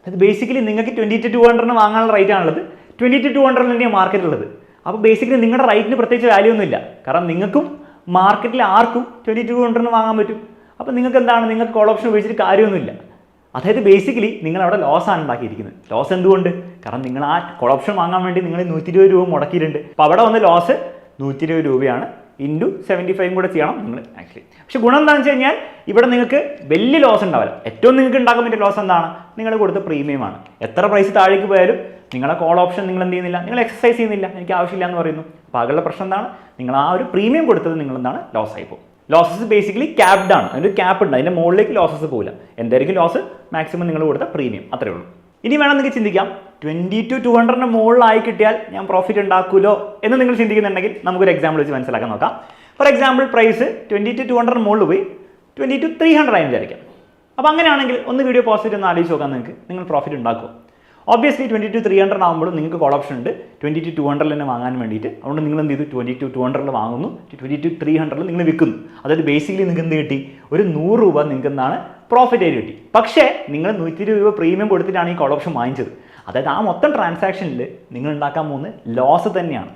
അതായത് ബേസിക്കലി നിങ്ങൾക്ക് ട്വന്റി ടു ടു ഹൺഡ്രഡിന് വാങ്ങാനുള്ള റേറ്റ് ആണുള്ളത്. ട്വന്റി ടു ടു ഹൺഡ്രഡിന് തന്നെയാണ് മാർക്കറ്റ് ഉള്ളത് അപ്പോൾ ബേസിക്കലി നിങ്ങളുടെ റൈറ്റിന് പ്രത്യേകിച്ച് വാല്യൂ ഒന്നുമില്ല. കാരണം നിങ്ങൾക്കും മാർക്കറ്റിൽ ആർക്കും ട്വന്റി ടു ഹൺഡ്രഡിന് വാങ്ങാൻ പറ്റും. അപ്പോൾ നിങ്ങൾക്ക് എന്താണ്? നിങ്ങൾക്ക് കോൾ ഓപ്ഷൻ ഉപയോഗിച്ചിട്ട് കാര്യമൊന്നുമില്ല. അതായത് ബേസിക്കലി നിങ്ങൾ അവിടെ ലോസ് ആണ് ഉണ്ടാക്കിയിരിക്കുന്നത്. ലോസ് എന്തുകൊണ്ട്? കാരണം നിങ്ങൾ ആ കോൾ ഓപ്ഷൻ വാങ്ങാൻ വേണ്ടി നിങ്ങൾ നൂറ്റി ഇരുപത് രൂപ മുടക്കിയിട്ടുണ്ട്. അപ്പോൾ അവിടെ വന്ന ലോസ് നൂറ്റി ഇരുപത് രൂപയാണ്. ഇന്റു സെവന്റി ഫൈവും കൂടെ ചെയ്യണം നിങ്ങൾ ആക്ച്വലി പക്ഷേ ഗുണം എന്താണെന്ന് വെച്ച് കഴിഞ്ഞാൽ ഇവിടെ നിങ്ങൾക്ക് വലിയ ലോസ് ഉണ്ടാവില്ല. ഏറ്റവും നിങ്ങൾക്ക് ഉണ്ടാക്കാൻ പറ്റിയ ലോസ് എന്താണ്? നിങ്ങൾ കൊടുത്ത പ്രീമിയമാണ് എത്ര പ്രൈസ് താഴേക്ക് പോയാലും നിങ്ങളുടെ കോൾ ഓപ്ഷൻ നിങ്ങൾ എന്ത് ചെയ്യുന്നില്ല. നിങ്ങൾ എക്സസൈസ് ചെയ്യുന്നില്ല. എനിക്ക് ആവശ്യമില്ല എന്ന് പറയുന്നു. അപ്പോൾ അകലുള്ള പ്രശ്നം എന്താണ്? നിങ്ങൾ ആ ഒരു പ്രീമിയം കൊടുത്തത് നിങ്ങൾ എന്താണ്? ലോസ് ആയി പോകും. ലോസസ് ബേസിക്കലി ക്യാപ്ഡ് ആണ്. അതിന്റെ ക്യാപ്പ് ഉണ്ട്. അതിന്റെ മുകളിലേക്ക് ലോസസ് പോകില്ല എന്തായിരിക്കും ലോസ് മാക്സിമം നിങ്ങൾ കൊടുത്ത പ്രീമിയം അത്രേ ഉള്ളൂ. ഇനി വേണം നിങ്ങൾക്ക് ചിന്തിക്കാം. ട്വന്റി ടു ടു ഹൺഡ്രഡിന് മുകളിലായി കിട്ടിയാൽ ഞാൻ പ്രോഫിറ്റ് ഉണ്ടാക്കുമല്ലോ എന്ന് നിങ്ങൾ ചിന്തിക്കുന്നുണ്ടെങ്കിൽ നമുക്കൊരു എക്സാമ്പിൾ വെച്ച് മനസ്സിലാക്കാൻ നോക്കാം. For example price twenty two two hundred മുകളിൽ പോയി ട്വന്റി ടു ത്രീ ഹൺഡ്രഡ് ആയി വിചാരിക്കാം. അപ്പോൾ അങ്ങനെയാണെങ്കിൽ ഒന്ന് വീഡിയോ പോസിറ്റ് ഒന്ന് ആലോചിച്ച് നോക്കാം നിങ്ങൾക്ക്. നിങ്ങൾ പ്രോഫിറ്റ് ഉണ്ടാക്കും obviously twenty two three hundred ആകുമ്പോൾ നിങ്ങൾക്ക് കോൾ ഓപ്ഷൻ ഉണ്ട്. ട്വന്റി ടു ടു ഹൺഡ്രഡിൽ തന്നെ വാങ്ങാൻ വേണ്ടിയിട്ട്. അതുകൊണ്ട് നിങ്ങൾ എന്ത് ചെയ്തു? ട്വന്റി ടു ടു ഹൺഡ്രഡിൽ വാങ്ങുന്നു. ട്വന്റി ടു ത്രീ ഹൺഡ്രഡിൽ നിങ്ങൾ വിൽക്കുന്നു. അതായത് ബേസിക്കലി നിങ്ങൾക്ക് എന്ത് കിട്ടി? ഒരു നൂറ് രൂപ നിങ്ങൾക്ക് എന്താണ്? പ്രോഫിറ്റ് ആയിട്ട് കിട്ടി. പക്ഷേ നിങ്ങൾ നൂറ്റി രൂപ പ്രീമിയം കൊടുത്തിട്ടാണ് ഈ കോൾ ഓപ്ഷൻ വാങ്ങിച്ചത്. അതായത് ആ മൊത്തം ട്രാൻസാക്ഷനിൽ നിങ്ങൾ ഉണ്ടാക്കാൻ പോകുന്ന ലോസ് തന്നെയാണ്.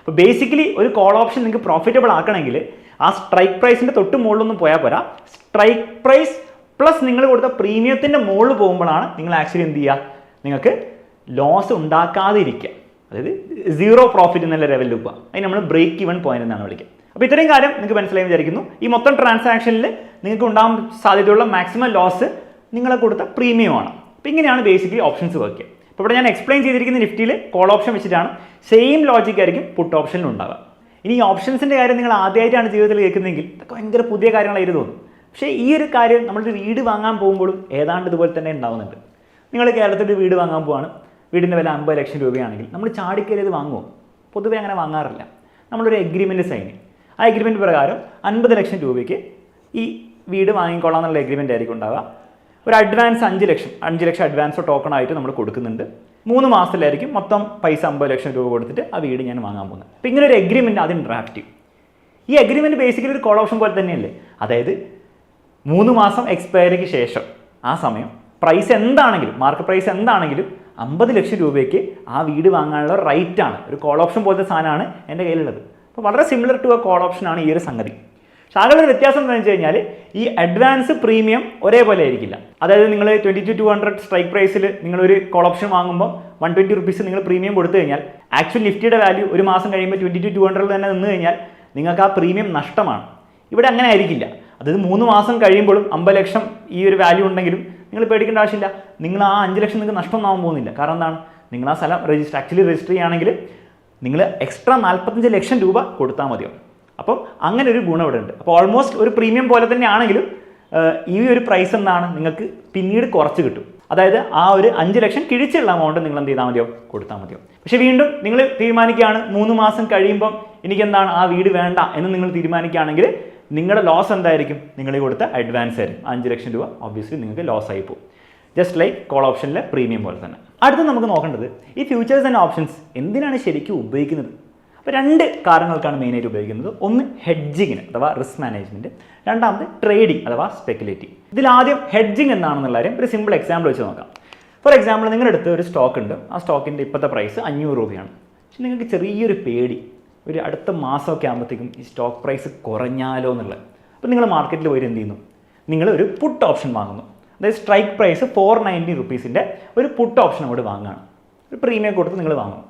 അപ്പോൾ ബേസിക്കലി ഒരു കോൾ ഓപ്ഷൻ നിങ്ങൾക്ക് പ്രോഫിറ്റബിൾ ആക്കണമെങ്കിൽ ആ സ്ട്രൈക്ക് പ്രൈസിന്റെ തൊട്ട് മുകളിലൊന്നും പോയാൽ പോരാ. സ്ട്രൈക്ക് പ്രൈസ് പ്ലസ് നിങ്ങൾ കൊടുത്ത പ്രീമിയത്തിന്റെ മുകളിൽ പോകുമ്പോഴാണ് നിങ്ങൾ ആക്ച്വലി എന്ത് ചെയ്യുക? നിങ്ങൾക്ക് ലോസ് ഉണ്ടാക്കാതെ ഉണ്ടാക്കാതിരിക്കുക. അതായത് സീറോ പ്രോഫിറ്റ് എന്നുള്ള ലെവലിൽ പോകുക അതിന് നമ്മൾ ബ്രേക്ക് ഇവൺ പോയിന്റ് എന്നാണ് വിളിക്കുക. അപ്പോൾ ഇത്രയും കാര്യം നിങ്ങൾക്ക് മനസ്സിലായി വിചാരിക്കുന്നു. ഈ മൊത്തം ട്രാൻസാക്ഷനിൽ നിങ്ങൾക്ക് ഉണ്ടാകാൻ സാധ്യതയുള്ള മാക്സിമം ലോസ് നിങ്ങളെ കൊടുത്ത പ്രീമിയമാണ് അപ്പോൾ ഇങ്ങനെയാണ് ബേസിക്കലി ഓപ്ഷൻസ് വർക്ക് ചെയ്യുക. അപ്പോൾ ഇവിടെ ഞാൻ എക്സ്പ്ലെയിൻ ചെയ്തിരിക്കുന്ന നിഫ്റ്റിയിൽ കോൾ ഓപ്ഷൻ വെച്ചിട്ടാണ്. സെയിം ലോജിക് ആയിരിക്കും പുട്ട് ഓപ്ഷനിൽ ഉണ്ടാവുക. ഇനി ഈ ഓപ്ഷൻസിന്റെ കാര്യം നിങ്ങൾ ആദ്യമായിട്ടാണ് ജീവിതത്തിൽ കേൾക്കുന്നതെങ്കിൽ ഇതൊക്കെ ഭയങ്കര പുതിയ കാര്യങ്ങളായിരുന്നു തോന്നും. പക്ഷേ ഈ ഒരു കാര്യം നമ്മളൊരു വീട് വാങ്ങാൻ പോകുമ്പോഴും ഏതാണ്ട് ഇതുപോലെ തന്നെ ഉണ്ടാവുന്നുണ്ട്. നിങ്ങൾ കേരളത്തിൽ വീട് വാങ്ങാൻ പോവാണ്. വീടിന്റെ വില അമ്പത് ലക്ഷം രൂപയാണെങ്കിൽ നമ്മൾ ചാടിക്കയറിയത് വാങ്ങുമോ പൊതുവെ അങ്ങനെ വാങ്ങാറില്ല. നമ്മളൊരു എഗ്രിമെന്റ് സൈൻ ആ എഗ്രിമെന്റ് പ്രകാരം അൻപത് ലക്ഷം രൂപയ്ക്ക് ഈ വീട് വാങ്ങിക്കൊള്ളാം എന്നുള്ള എഗ്രിമെന്റ് ആയിരിക്കും ഉണ്ടാവുക. ഒരു അഡ്വാൻസ് അഞ്ച് ലക്ഷം അഞ്ച് ലക്ഷം അഡ്വാൻസോ ടോക്കൺ ആയിട്ട് നമ്മൾ കൊടുക്കുന്നുണ്ട്. മൂന്ന് മാസത്തിലായിരിക്കും മൊത്തം പൈസ അമ്പത് ലക്ഷം രൂപ കൊടുത്തിട്ട് ആ വീട് ഞാൻ വാങ്ങാൻ പോകുന്നത്. അപ്പോൾ ഇങ്ങനെ ഒരു എഗ്രിമെന്റ് ഡ്രാഫ്റ്റ് ചെയ്യും. ഈ അഗ്രിമെന്റ് ബേസിക്കലി ഒരു കോൾ ഓപ്ഷൻ പോലെ തന്നെയല്ലേ? അതായത് മൂന്ന് മാസം എക്സ്പയറിക്ക് ശേഷം ആ സമയം പ്രൈസ് എന്താണെങ്കിലും മാർക്കറ്റ് പ്രൈസ് എന്താണെങ്കിലും അമ്പത് ലക്ഷം രൂപയ്ക്ക് ആ വീട് വാങ്ങാനുള്ള റൈറ്റാണ് ഒരു കോൾ ഓപ്ഷൻ പോലത്തെ സാധനമാണ് എന്റെ കയ്യിലുള്ളത്. അപ്പോൾ വളരെ സിമിലർ ടു എ കോൾ ഓപ്ഷനാണ് ഈ ഒരു സംഗതി. ഒരു വ്യത്യാസം എന്താണെന്ന് വെച്ച് കഴിഞ്ഞാൽ ഈ അഡ്വാൻസ് പ്രീമിയം ഒരേപോലെ ആയിരിക്കില്ല. അതായത് നിങ്ങൾ twenty two two hundred strike പ്രൈസിൽ നിങ്ങളൊരു കോൾ ഓപ്ഷൻ വാങ്ങുമ്പോൾ വൺ ട്വന്റി റുപ്പീസ് നിങ്ങൾ പ്രീമിയം കൊടുത്തു കഴിഞ്ഞാൽ ആക്ച്വൽ നിഫ്റ്റിയുടെ വാല്യൂ ഒരു മാസം കഴിയുമ്പോൾ ട്വന്റി ടു ടു ഹൺഡ്രഡിൽ തന്നെ നിന്ന് കഴിഞ്ഞാൽ നിങ്ങൾക്ക് ആ പ്രീമിയം നഷ്ടമാണ്. ഇവിടെ അങ്ങനെ ആയിരിക്കില്ല. അതായത് മൂന്ന് മാസം കഴിയുമ്പോഴും അമ്പത് ലക്ഷം ഈ ഒരു വാല്യൂ ഉണ്ടെങ്കിലും നിങ്ങൾ പേടിക്കേണ്ട ആവശ്യമില്ല. നിങ്ങൾ ആ അഞ്ച് ലക്ഷം നിങ്ങൾക്ക് നഷ്ടമൊന്നാവാൻ പോകുന്നില്ല. കാരണം എന്താണ്? നിങ്ങൾ ആ സ്ഥലം രജിസ്റ്റർ ആക്ച്വലി രജിസ്റ്റർ ചെയ്യുകയാണെങ്കിൽ നിങ്ങൾ എക്സ്ട്രാ നാൽപ്പത്തഞ്ച് ലക്ഷം രൂപ കൊടുത്താൽ മതിയാവും. അപ്പം അങ്ങനെ ഒരു ഗുണം ഇവിടെ ഉണ്ട് അപ്പോൾ ഓൾമോസ്റ്റ് ഒരു പ്രീമിയം പോലെ തന്നെ ആണെങ്കിലും ഈ ഒരു പ്രൈസ് എന്നാണ് നിങ്ങൾക്ക് പിന്നീട് കുറച്ച് കിട്ടും. അതായത് ആ ഒരു അഞ്ച് ലക്ഷം കിഴിച്ചുള്ള എമൗണ്ട് നിങ്ങൾ എന്ത് ചെയ്താൽ മതിയോ? കൊടുത്താൽ മതിയോ? പക്ഷെ വീണ്ടും നിങ്ങൾ തീരുമാനിക്കുകയാണ് മൂന്ന് മാസം കഴിയുമ്പം എനിക്കെന്താണ് ആ വീട് വേണ്ട എന്ന് നിങ്ങൾ തീരുമാനിക്കുകയാണെങ്കിൽ നിങ്ങളുടെ ലോസ് എന്തായിരിക്കും? നിങ്ങൾ കൊടുത്ത അഡ്വാൻസ് ആയിരിക്കും. അഞ്ച് ലക്ഷം രൂപ ഒബ്വിയസ്ലി നിങ്ങൾക്ക് ലോസ് ആയി പോകും. ജസ്റ്റ് ലൈക്ക് കോൾ ഓപ്ഷനിലെ പ്രീമിയം പോലെ തന്നെ. അടുത്ത് നമുക്ക് നോക്കേണ്ടത് ഈ ഫ്യൂച്ചേഴ്സ് ആൻഡ് ഓപ്ഷൻസ് എന്തിനാണ് ശരിക്കും ഉപയോഗിക്കുന്നത്? അപ്പോൾ രണ്ട് കാരണങ്ങൾക്കാണ് മെയിനായിട്ട് ഉപയോഗിക്കുന്നത്. ഒന്ന് ഹെഡ്ജിങ്ങിന് അഥവാ റിസ്ക് മാനേജ്മെന്റ് രണ്ടാമത് ട്രേഡിംഗ് അഥവാ സ്പെക്കുലേറ്റിംഗ് ഇതിൽ ആദ്യം ഹെഡ്ജിങ് എന്താണെന്നുള്ള കാര്യം ഒരു സിമ്പിൾ എക്സാമ്പിൾ വെച്ച് നോക്കാം. ഫോർ എക്സാമ്പിൾ നിങ്ങളുടെ അടുത്ത് ഒരു സ്റ്റോക്ക് ഉണ്ട്. ആ സ്റ്റോക്കിന്റെ ഇപ്പോഴത്തെ പ്രൈസ് അഞ്ഞൂറ് രൂപയാണ്. പക്ഷെ നിങ്ങൾക്ക് ചെറിയൊരു പേടി. ഒരു അടുത്ത മാസമൊക്കെ ആകുമ്പോഴത്തേക്കും ഈ സ്റ്റോക്ക് പ്രൈസ് കുറഞ്ഞാലോ എന്നുള്ളത്. അപ്പോൾ നിങ്ങൾ മാർക്കറ്റിൽ പോയി എന്ത് ചെയ്യുന്നു? നിങ്ങൾ ഒരു പുട്ട് ഓപ്ഷൻ വാങ്ങുന്നു. അതായത് സ്ട്രൈക്ക് പ്രൈസ് ഫോർ നയന്റി റുപ്പീസിന്റെ ഒരു പുട്ട് ഓപ്ഷൻ അവിടെ വാങ്ങുകയാണ്. ഒരു പ്രീമിയം കൊടുത്ത് നിങ്ങൾ വാങ്ങും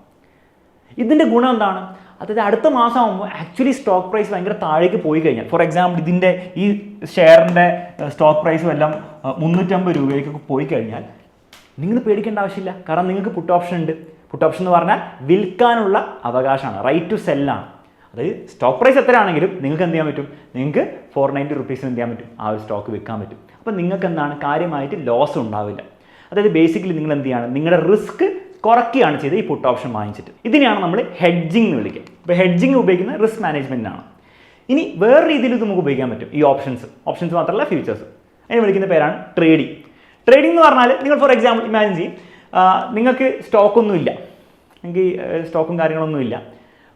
ഇതിന്റെ ഗുണം എന്താണ്? അതായത് അടുത്ത മാസം ആകുമ്പോൾ ആക്ച്വലി സ്റ്റോക്ക് പ്രൈസ് ഭയങ്കര താഴേക്ക് പോയി കഴിഞ്ഞാൽ ഫോർ എക്സാമ്പിൾ ഇതിന്റെ ഈ ഷെയറിന്റെ സ്റ്റോക്ക് പ്രൈസ് എല്ലാം മുന്നൂറ്റമ്പത് രൂപയ്ക്കൊക്കെ പോയി കഴിഞ്ഞാൽ നിങ്ങൾ പേടിക്കേണ്ട ആവശ്യമില്ല. കാരണം നിങ്ങൾക്ക് പുട്ട് ഓപ്ഷൻ ഉണ്ട്. പുട്ട് ഓപ്ഷൻ എന്ന് പറഞ്ഞാൽ വിൽക്കാനുള്ള അവകാശമാണ്. റൈറ്റ് ടു സെല്ലാണ് അതായത് സ്റ്റോക്ക് പ്രൈസ് എത്രയാണെങ്കിലും നിങ്ങൾക്ക് എന്ത് ചെയ്യാൻ പറ്റും? നിങ്ങൾക്ക് ഫോർ നയന്റി റുപ്പീസിന് എന്ത് ചെയ്യാൻ പറ്റും? ആ ഒരു സ്റ്റോക്ക് വിൽക്കാൻ പറ്റും. അപ്പോൾ നിങ്ങൾക്ക് എന്താണ് കാര്യമായിട്ട് ലോസ് ഉണ്ടാവില്ല. അതായത് ബേസിക്കലി നിങ്ങൾ എന്ത് ചെയ്യാണ്? നിങ്ങളുടെ റിസ്ക് കുറയ്ക്കുകയാണ് ചെയ്ത് ഈ പുട്ട് ഓപ്ഷൻ വാങ്ങിച്ചിട്ട്. ഇതിനെയാണ് നമ്മൾ ഹെഡ്ജിങ് എന്ന് വിളിക്കുക. ഇപ്പോൾ ഹെഡ്ജിങ് ഉപയോഗിക്കുന്നത് റിസ്ക് മാനേജ്മെന്റിനാണ് ഇനി വേറെ രീതിയിൽ ഇത് നമുക്ക് ഉപയോഗിക്കാൻ പറ്റും. ഈ ഓപ്ഷൻസ് ഓപ്ഷൻസ് മാത്രമല്ല ഫ്യൂച്ചേഴ്സ് അതിന് വിളിക്കുന്ന പേരാണ് ട്രേഡിംഗ് ട്രേഡിംഗ് എന്ന് പറഞ്ഞാൽ നിങ്ങൾ ഫോർ എക്സാമ്പിൾ ഇമാജിൻ ചെയ്യും. നിങ്ങൾക്ക് സ്റ്റോക്കൊന്നും ഇല്ല. നിങ്ങൾക്ക് സ്റ്റോക്കും കാര്യങ്ങളൊന്നും ഇല്ല.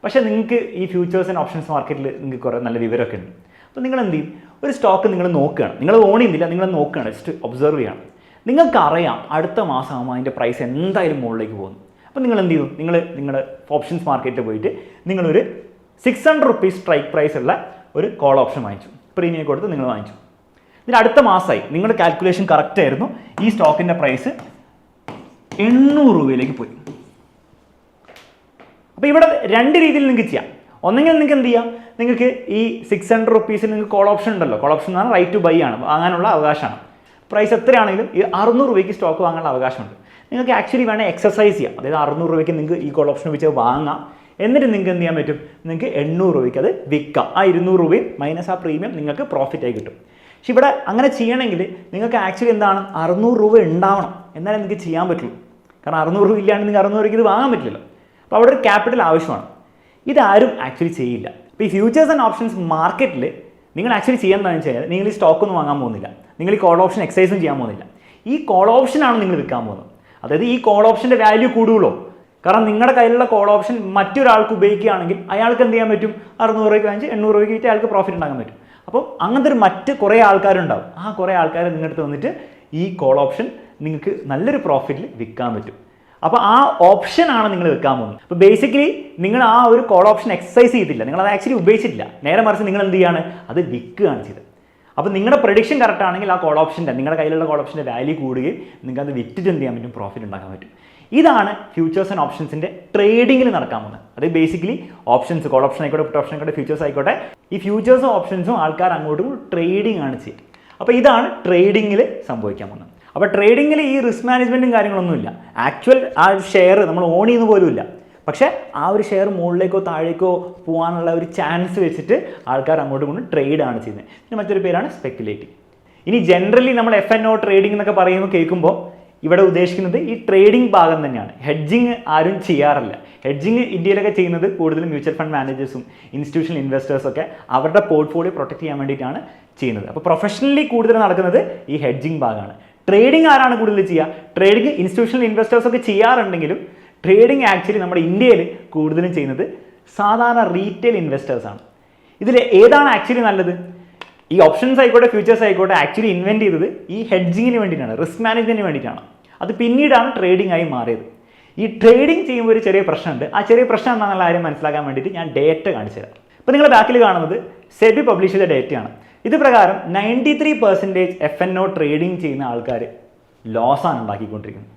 പക്ഷേ നിങ്ങൾക്ക് ഈ ഫ്യൂച്ചേഴ്സ് ആൻഡ് ഓപ്ഷൻസ് മാർക്കറ്റിൽ നിങ്ങൾക്ക് കുറേ നല്ല വിവരമൊക്കെ ഉണ്ട്. അപ്പോൾ നിങ്ങൾ എന്ത് ചെയ്യും? ഒരു സ്റ്റോക്ക് നിങ്ങൾ നോക്കുകയാണ്. നിങ്ങൾ ഓൺ ചെയ്യുന്നില്ല നിങ്ങൾ നോക്കുകയാണ്. ജസ്റ്റ് ഒബ്സർവ് ചെയ്യണം. നിങ്ങൾക്കറിയാം അടുത്ത മാസം ആകുമ്പോൾ അതിന്റെ പ്രൈസ് എന്തായാലും മുകളിലേക്ക് പോകുന്നു. അപ്പോൾ നിങ്ങൾ എന്ത് ചെയ്തു? നിങ്ങൾ നിങ്ങളുടെ ഓപ്ഷൻസ് മാർക്കറ്റിൽ പോയിട്ട് നിങ്ങളൊരു six hundred rupees strike price ഉള്ള ഒരു കോൾ ഓപ്ഷൻ വാങ്ങിച്ചു. പ്രീമിയം കൊടുത്ത് നിങ്ങൾ വാങ്ങിച്ചു. ഇതിന് അടുത്ത മാസമായി. നിങ്ങളുടെ കാൽക്കുലേഷൻ കറക്റ്റ് ആയിരുന്നു. ഈ സ്റ്റോക്കിന്റെ പ്രൈസ് എണ്ണൂറ് രൂപയിലേക്ക് പോയി. അപ്പോൾ ഇവിടെ രണ്ട് രീതിയിൽ നിങ്ങൾക്ക് ചെയ്യാം. ഒന്നെങ്കിൽ നിങ്ങൾക്ക് എന്ത് ചെയ്യാം? നിങ്ങൾക്ക് ഈ സിക്സ് ഹൺഡ്രഡ് റുപ്പീസിൽ നിങ്ങൾക്ക് കോൾ ഓപ്ഷൻ ഉണ്ടല്ലോ. കോൾ ഓപ്ഷൻ എന്ന് പറഞ്ഞാൽ റൈറ്റ് ടു ബൈ ആണ്. വാങ്ങാനുള്ള അവകാശമാണ്. പ്രൈസ് എത്രയാണെങ്കിലും ഈ അറുന്നൂറ് രൂപയ്ക്ക് സ്റ്റോക്ക് വാങ്ങാനുള്ള അവകാശമുണ്ട്. നിങ്ങൾക്ക് ആക്ച്വലി വേണേൽ എക്സസൈസ് ചെയ്യാം. അതായത് അറുന്നൂറ് രൂപയ്ക്ക് നിങ്ങൾക്ക് ഈ കോൾ ഓപ്ഷൻ വെച്ച് വാങ്ങാം. എന്നിട്ട് നിങ്ങൾക്ക് എന്ത് ചെയ്യാൻ പറ്റും? നിങ്ങൾക്ക് എണ്ണൂറ് രൂപയ്ക്ക് അത് വിൽക്കാം. ആ ഇരുന്നൂറ് രൂപയും മൈനസ് ആ പ്രീമിയം നിങ്ങൾക്ക് പ്രോഫിറ്റായി കിട്ടും. പക്ഷെ ഇവിടെ അങ്ങനെ ചെയ്യണമെങ്കിൽ നിങ്ങൾക്ക് ആക്ച്വലി എന്താണ്? അറുന്നൂറ് രൂപ ഉണ്ടാവണം. എന്നാലേ നിങ്ങൾക്ക് ചെയ്യാൻ പറ്റുള്ളൂ. കാരണം അറുന്നൂറ് രൂപ ഇല്ലാണ്ട് നിങ്ങൾക്ക് അറുന്നൂറ് രൂപയ്ക്ക് ഇത് വാങ്ങാൻ പറ്റില്ലല്ലോ. അപ്പോൾ അവിടെ ഒരു ക്യാപിറ്റൽ ആവശ്യമാണ്. ഇതാരും ആക്ച്വലി ചെയ്യില്ല. ഇപ്പോൾ ഈ ഫ്യൂച്ചേഴ്സ് ആൻഡ് ഓപ്ഷൻസ് മാർക്കറ്റിൽ നിങ്ങൾ ആക്ച്വലി ചെയ്യാൻ എന്താണെന്ന് വെച്ച് കഴിഞ്ഞാൽ നിങ്ങൾ ഈ സ്റ്റോക്കൊന്നും വാങ്ങാൻ പോകുന്നില്ല. നിങ്ങൾ ഈ കോൾ ഓപ്ഷൻ എക്സൈസും ചെയ്യാൻ പോകുന്നില്ല. ഈ കോൾ ഓപ്ഷനാണ് നിങ്ങൾ വിൽക്കാൻ പോകുന്നത്. അതായത് ഈ കോൾ ഓപ്ഷന്റെ വാല്യൂ കൂടുകയുള്ളൂ കാരണം നിങ്ങളുടെ കയ്യിലുള്ള കോൾ ഓപ്ഷൻ മറ്റൊരാൾക്ക് ഉപയോഗിക്കുകയാണെങ്കിൽ അയാൾക്ക് എന്ത് ചെയ്യാൻ പറ്റും? അറുന്നൂറ് രൂപയ്ക്ക് വാങ്ങിച്ച് എണ്ണൂറ് രൂപയ്ക്ക് വിറ്റ് അയാൾക്ക് പ്രോഫിറ്റ് ഉണ്ടാക്കാൻ പറ്റും. അപ്പോൾ അങ്ങനത്തെ ഒരു മറ്റ് കുറേ ആൾക്കാരുണ്ടാവും. ആ കുറേ ആൾക്കാർ നിങ്ങളുടെ വന്നിട്ട് ഈ കോൾ ഓപ്ഷൻ നിങ്ങൾക്ക് നല്ലൊരു പ്രോഫിറ്റിൽ വിൽക്കാൻ പറ്റും. അപ്പോൾ ആ ഓപ്ഷനാണ് നിങ്ങൾ വിൽക്കാൻ പോകുന്നത്. അപ്പോൾ ബേസിക്കലി നിങ്ങൾ ആ ഒരു കോൾ ഓപ്ഷൻ എക്സസൈസ് ചെയ്തില്ല. നിങ്ങൾ അത് ആക്ച്വലി ഉപയോഗിച്ചിട്ടില്ല. നേരെ മറിച്ച് നിങ്ങൾ എന്ത് ചെയ്യാണ്? അത് വിൽക്കുകയാണ് ചെയ്തത്. അപ്പോൾ നിങ്ങളുടെ പ്രൊഡിക്ഷൻ കറക്റ്റ് ആണെങ്കിൽ ആ കോൾ ഓപ്ഷന്റെ നിങ്ങളുടെ കയ്യിലുള്ള കോൾ ഓപ്ഷന്റെ വാല്യൂ കൂടുകയും നിങ്ങൾക്ക് അത് വിറ്റിട്ട് എന്ത് ചെയ്യാൻ പറ്റും? പ്രോഫിറ്റ് ഉണ്ടാക്കാൻ പറ്റും. ഇതാണ് ഫ്യൂച്ചേഴ്സ് ആൻഡ് ഓപ്ഷൻസിന്റെ ട്രേഡിങ്ങിൽ നടക്കാൻ പോകുന്നത്. അതായത് ബേസിക്കലി ഓപ്ഷൻസ് കോൾ ഓപ്ഷൻ ആയിക്കോട്ടെ പുട്ട് ഓപ്ഷൻ ആയിക്കോട്ടെ ഫ്യൂച്ചേഴ്സ് ആയിക്കോട്ടെ ഈ ഫ്യൂച്ചേഴ്സും ഓപ്ഷൻസും ആൾക്കാർ അങ്ങോട്ടും ട്രേഡിംഗ് ആണ് ചെയ്യുക അപ്പോൾ ഇതാണ് ട്രേഡിങ്ങിൽ സംഭവിക്കാൻ പോകുന്നത്. അപ്പോൾ ട്രേഡിങ്ങിൽ ഈ റിസ്ക് മാനേജ്മെന്റും കാര്യങ്ങളൊന്നുമില്ല. ആക്ച്വൽ ആ ഷെയർ നമ്മൾ ഓൺ ചെയ്യുന്ന പോലും ഇല്ല പക്ഷേ ആ ഒരു ഷെയർ മുകളിലേക്കോ താഴേക്കോ പോകാനുള്ള ഒരു ചാൻസ് വെച്ചിട്ട് ആൾക്കാർ അങ്ങോട്ടും ഇങ്ങോട്ടും ട്രേഡ് ആണ് ചെയ്യുന്നത്. ഇനി മറ്റൊരു പേരാണ് സ്പെക്കുലേറ്റിംഗ് ഇനി ജനറലി നമ്മൾ എഫ് എൻ ഒ ട്രേഡിംഗ് എന്നൊക്കെ പറയുമ്പോൾ കേൾക്കുമ്പോൾ ഇവിടെ ഉദ്ദേശിക്കുന്നത് ഈ ട്രേഡിംഗ് ഭാഗം തന്നെയാണ്. ഹെഡ്ജിങ് ആരും ചെയ്യാറില്ല. ഹെഡ്ജിങ് ഇന്ത്യയിലൊക്കെ ചെയ്യുന്നത് കൂടുതലും മ്യൂച്വൽ ഫണ്ട് മാനേജേഴ്സും ഇൻസ്റ്റിറ്റ്യൂഷണൽ ഇൻവെസ്റ്റേഴ്സും ഒക്കെ അവരുടെ പോർട്ട്ഫോളിയോ പ്രൊട്ടക്ട് ചെയ്യാൻ വേണ്ടിയിട്ടാണ് ചെയ്യുന്നത്. അപ്പോൾ പ്രൊഫഷണലി കൂടുതൽ നടക്കുന്നത് ഈ ഹെഡ്ജിങ് ഭാഗമാണ്. ട്രേഡിംഗ് ആരാണ് കൂടുതൽ ചെയ്യുക? ട്രേഡിംഗ് ഇൻസ്റ്റിറ്റ്യൂഷണൽ ഇൻവെസ്റ്റേഴ്സ് ഒക്കെ ചെയ്യാറുണ്ടെങ്കിലും ട്രേഡിംഗ് ആക്ച്വലി നമ്മുടെ ഇന്ത്യയിൽ കൂടുതലും ചെയ്യുന്നത് സാധാരണ റീറ്റെയിൽ ആണ്. ഇതിൽ ഏതാണ് ആക്ച്വലി നല്ലത്? ഈ ഓപ്ഷൻസ് ആയിക്കോട്ടെ ഫ്യൂച്ചേഴ്സ് ആയിക്കോട്ടെ ആക്ച്വലി ഇൻവെന്റ് ചെയ്തത് ഈ ഹെഡ്ജിങ്ങിന് വേണ്ടിയിട്ടാണ് റിസ്ക് മാനേജ്മെന്റിന് വേണ്ടിയിട്ടാണ്. അത് പിന്നീടാണ് ട്രേഡിംഗ് ആയി മാറിയത്. ഈ ട്രേഡിംഗ് ചെയ്യുമ്പോൾ ഒരു ചെറിയ പ്രശ്നമുണ്ട്. ആ ചെറിയ പ്രശ്നം എന്താണെന്നുള്ള കാര്യം മനസ്സിലാക്കാൻ വേണ്ടിയിട്ട് ഞാൻ ഡേറ്റ കാണിച്ചു തരാം. ഇപ്പോൾ നിങ്ങൾ ബാക്കിൽ കാണുന്നത് സെബി പബ്ലിഷ് ചെയ്ത ഡേറ്റയാണ് ഇത് പ്രകാരം ninety three percentage F N O trading ചെയ്യുന്ന ആൾക്കാർ ലോസാണ് ഉണ്ടാക്കിക്കൊണ്ടിരിക്കുന്നത്.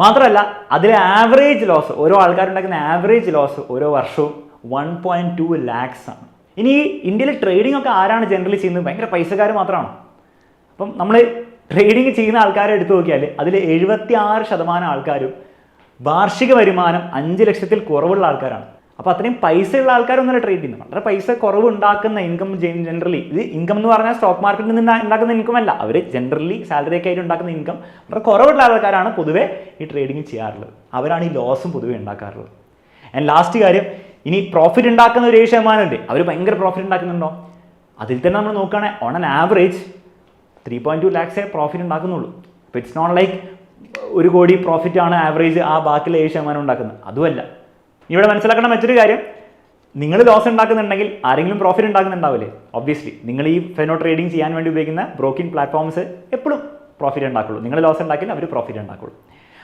മാത്രമല്ല അതിലെ ആവറേജ് ലോസ് ഓരോ ആൾക്കാരുണ്ടാക്കുന്ന ആവറേജ് ലോസ് ഓരോ വർഷവും വൺ പോയിന്റ് ടു ലാക്സ് ആണ്. ഇനി ഇന്ത്യയിൽ ട്രേഡിംഗ് ഒക്കെ ആരാണ് ജനറലി ചെയ്യുന്നത്? ഭയങ്കര പൈസക്കാർ മാത്രമാണ്. അപ്പം നമ്മൾ ട്രേഡിംഗ് ചെയ്യുന്ന ആൾക്കാരെ എടുത്തു നോക്കിയാൽ അതിൽ എഴുപത്തി ആറ് ശതമാനം ആൾക്കാരും വാർഷിക വരുമാനം അഞ്ച് ലക്ഷത്തിൽ കുറവുള്ള ആൾക്കാരാണ്. അപ്പോൾ അത്രയും പൈസ പൈസയുള്ള ആൾക്കാരൊന്നുമല്ല ട്രേഡ് ചെയ്യുന്നത് വളരെ പൈസ കുറവ് ഉണ്ടാക്കുന്ന ഇൻകം ജനറലി ഇത് ഇൻകം എന്ന് പറഞ്ഞാൽ സ്റ്റോക്ക് മാർക്കറ്റിൽ നിന്ന് ഉണ്ടാക്കുന്ന ഇൻകം അല്ല. അവർ ജനറലി സാലറി ഒക്കെ ആയിട്ട് ഉണ്ടാക്കുന്ന ഇൻകം വളരെ കുറവുള്ള ആൾക്കാരാണ് പൊതുവേ ഈ ട്രേഡിംഗ് ചെയ്യാറുള്ളത്. അവരാണ് ഈ ലോസും പൊതുവേ ഉണ്ടാക്കാറുള്ളത്. ആൻഡ് ലാസ്റ്റ് കാര്യം ഇനി പ്രോഫിറ്റ് ഉണ്ടാക്കുന്ന ഒരു ഏഴ് ശതമാനം ഉണ്ട് അവർ ഭയങ്കര പ്രോഫിറ്റ് ഉണ്ടാക്കുന്നുണ്ടോ? അതിൽ തന്നെ നമ്മൾ നോക്കുകയാണെങ്കിൽ on an average three point two ലാക്സേ profit ഉണ്ടാക്കുന്നുള്ളൂ. അപ്പോൾ ഇറ്റ്സ് നോട്ട് ലൈക്ക് ഒരു കോടി പ്രോഫിറ്റ് ആണ് ആവറേജ് ആ ബാക്കിയുള്ള ഏഴ് ശതമാനം ഉണ്ടാക്കുന്നത്. അതുമല്ല. ഇവിടെ മനസ്സിലാക്കേണ്ട മറ്റൊരു കാര്യം. നിങ്ങൾ ലോസ് ഉണ്ടാക്കുന്നുണ്ടെങ്കിൽ ആരെങ്കിലും പ്രോഫിറ്റ് ഉണ്ടാക്കുന്നുണ്ടാവില്ലേ? ഒബ്വിയസ്ലി നിങ്ങൾ ഈ ഫെനോ ട്രേഡിംഗ് ചെയ്യാൻ വേണ്ടി ഉപയോഗിക്കുന്ന ബ്രോക്കിംഗ് പ്ലാറ്റ്ഫോംസ് എപ്പോഴും പ്രോഫിറ്റ് ഉണ്ടാക്കുള്ളൂ. നിങ്ങൾ ലോസ് ഉണ്ടാക്കിയാൽ അവർ പ്രോഫിറ്റ് ഉണ്ടാക്കുള്ളൂ.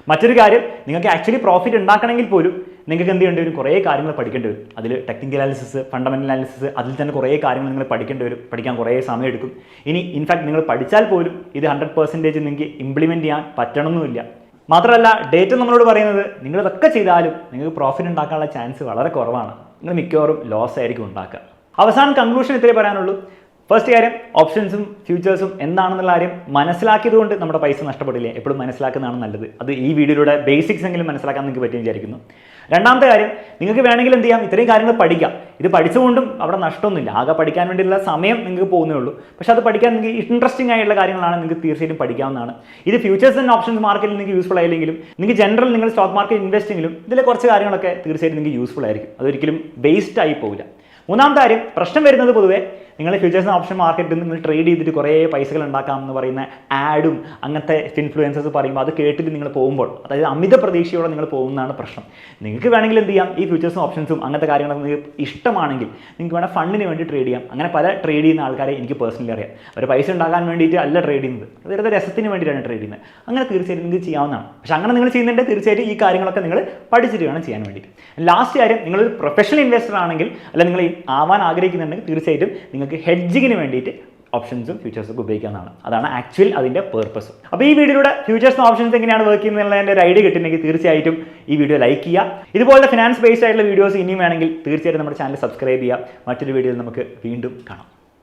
മറ്റൊരു കാര്യം നിങ്ങൾക്ക് ആക്ച്വലി പ്രോഫിറ്റ് ഉണ്ടാക്കണമെങ്കിൽ പോലും നിങ്ങൾക്ക് എന്ത് ചെയ്യേണ്ടി വരും? കുറേ കാര്യങ്ങൾ പഠിക്കേണ്ടി വരും. അതിൽ ടെക്നിക്കൽ അനാലിസിസ് ഫണ്ടമെന്റൽ അനാലിസിസ് അതിൽ തന്നെ കുറേ കാര്യങ്ങൾ നിങ്ങൾ പഠിക്കേണ്ടി വരും. പഠിക്കാൻ കുറേ സമയം എടുക്കും. ഇനി ഇൻഫാക്ട് നിങ്ങൾ പഠിച്ചാൽ പോലും ഇത് ഹൺഡ്രഡ് പെർസെന്റേജ് നിങ്ങൾക്ക് ഇംപ്ലിമെന്റ് ചെയ്യാൻ പറ്റണമെന്നില്ല മാത്രമല്ല ഡേറ്റ് നമ്മളോട് പറയുന്നത് നിങ്ങൾ ഇതൊക്കെ ചെയ്താലും നിങ്ങൾക്ക് പ്രോഫിറ്റ് ഉണ്ടാക്കാനുള്ള ചാൻസ് വളരെ കുറവാണ്. നിങ്ങൾ മിക്കവാറും ലോസ് ആയിരിക്കും ഉണ്ടാക്കുക. അവസാന കൺക്ലൂഷൻ ഇത്രേ പറയാനുള്ളൂ. ഫസ്റ്റ് കാര്യം ഓപ്ഷൻസും ഫ്യൂച്ചേഴ്സും എന്താണെന്നുള്ള കാര്യം മനസ്സിലാക്കിയതുകൊണ്ട് നമ്മുടെ പൈസ നഷ്ടപ്പെടില്ലേ? എപ്പോഴും മനസ്സിലാക്കുന്നതാണ് നല്ലത്. അത് ഈ വീഡിയോയുടെ ബേസിക്സ് എങ്കിലും മനസ്സിലാക്കാൻ നിങ്ങൾക്ക് പറ്റുമെന്ന് വിചാരിക്കുന്നു. രണ്ടാമത്തെ കാര്യം നിങ്ങൾക്ക് വേണമെങ്കിൽ എന്ത് ചെയ്യാം? ഇത്രയും കാര്യങ്ങൾ പഠിക്കാം. ഇത് പഠിച്ചുകൊണ്ടും അവിടെ നഷ്ടമൊന്നുമില്ല. ആകെ പഠിക്കാൻ വേണ്ടിയുള്ള സമയം നിങ്ങൾക്ക് പോകുന്നേ ഉള്ളൂ. പക്ഷെ അത് പഠിക്കാൻ നിങ്ങൾക്ക് ഇൻട്രസ്റ്റിംഗ് ആയിട്ടുള്ള കാര്യങ്ങളാണ് നിങ്ങൾക്ക് തീർച്ചയായിട്ടും പഠിക്കാവുന്നതാണ്. ഇത് ഫ്യൂച്ചേഴ്സ് ആൻഡ് ഓപ്ഷൻസ് മാർക്കറ്റിൽ നിങ്ങൾക്ക് യൂസ്ഫുൾ ആയില്ലെങ്കിലും നിങ്ങൾക്ക് ജനറൽ നിങ്ങൾ സ്റ്റോക്ക് മാർക്കറ്റ് ഇൻവെസ്റ്റിങ്ങിലും ഇതിലെ കുറച്ച് കാര്യങ്ങളൊക്കെ തീർച്ചയായിട്ടും നിങ്ങൾക്ക് യൂസ്ഫുൾ ആയിരിക്കും. അതൊരിക്കലും വേസ്റ്റ് ആയി പോകില്ല മൂന്നാമത്തെ കാര്യം പ്രശ്നം വരുന്നത് പൊതുവേ നിങ്ങൾ ഫ്യൂച്ചേഴ്സ് ഓപ്ഷൻ മാർക്കറ്റിൽ നിങ്ങൾ ട്രേഡ് ചെയ്തിട്ട് കുറേ പൈസകൾ ഉണ്ടാക്കാം എന്ന് പറയുന്ന ആഡും അങ്ങനത്തെ ഇൻഫ്ലുവൻസേഴ്സ് പറയുമ്പോൾ അത് കേട്ടിട്ട് നിങ്ങൾ പോകുമ്പോൾ അതായത് അമിത പ്രതീക്ഷയോടെ നിങ്ങൾ പോകുന്നതാണ് പ്രശ്നം. നിങ്ങൾക്ക് വേണമെങ്കിൽ എന്ത് ചെയ്യാം? ഈ ഫ്യൂച്ചേഴ്സും ഓപ്ഷൻസും അങ്ങനത്തെ കാര്യങ്ങളൊക്കെ നിങ്ങൾക്ക് ഇഷ്ടമാണെങ്കിൽ നിങ്ങൾക്ക് വേണം ഫണ്ടിന് വേണ്ടി ട്രേഡ് ചെയ്യാം. അങ്ങനെ പല ട്രേഡ് ചെയ്യുന്ന ആൾക്കാരെ എനിക്ക് പേഴ്സണലി അറിയാം. അവർ പൈസ ഉണ്ടാക്കാൻ വേണ്ടിയിട്ട് അല്ല ട്രേഡ് ചെയ്യുന്നത്. വെറുതെ രസത്തിന് വേണ്ടിയിട്ടാണ് ട്രേഡ് ചെയ്യുന്നത്. അങ്ങനെ തീർച്ചയായിട്ടും നിങ്ങൾക്ക് ചെയ്യാവുന്നതാണ്. പക്ഷേ അങ്ങനെ നിങ്ങൾ ചെയ്യുന്നുണ്ടെങ്കിൽ തീർച്ചയായിട്ടും ഈ കാര്യങ്ങളൊക്കെ നിങ്ങൾ പഠിച്ചിട്ട് വേണം ചെയ്യാൻ വേണ്ടിയിട്ട്. ലാസ്റ്റ് കാര്യം നിങ്ങൾ പ്രൊഫഷണൽ ഇൻവെസ്റ്റർ ആണെങ്കിൽ അല്ല നിങ്ങൾ ആവാൻ ആഗ്രഹിക്കുന്നുണ്ടെങ്കിൽ തീർച്ചയായിട്ടും നിങ്ങൾക്ക് ഹെഡ്ജിങ്ങിന് വേണ്ടിയിട്ട് ഓപ്ഷൻസും ഫ്യൂച്ചേഴ്സും ഒക്കെ ഉപയോഗിക്കാവുന്നതാണ്. അതാണ് ആക്ച്വൽ അതിന്റെ പേർപ്പസ് അപ്പോൾ ഈ വീഡിയോയുടെ ഫ്യൂച്ചേഴ്സ് ഓപ്ഷൻസ് എങ്ങനെയാണ് വർക്ക് ചെയ്യുന്നതിന്റെ ഒരു ഐഡിയ കിട്ടുന്നെങ്കിൽ തീർച്ചയായിട്ടും ഈ വീഡിയോ ലൈക്ക് ചെയ്യുക. ഇതുപോലെ ഫിനാൻസ് ബേസ്ഡ് ആയിട്ടുള്ള വീഡിയോസ് ഇനിയും വേണമെങ്കിൽ തീർച്ചയായിട്ടും നമ്മുടെ ചാനൽ സബ്സ്ക്രൈബ് ചെയ്യുക. മറ്റൊരു വീഡിയോയിൽ നമുക്ക് വീണ്ടും കാണാം.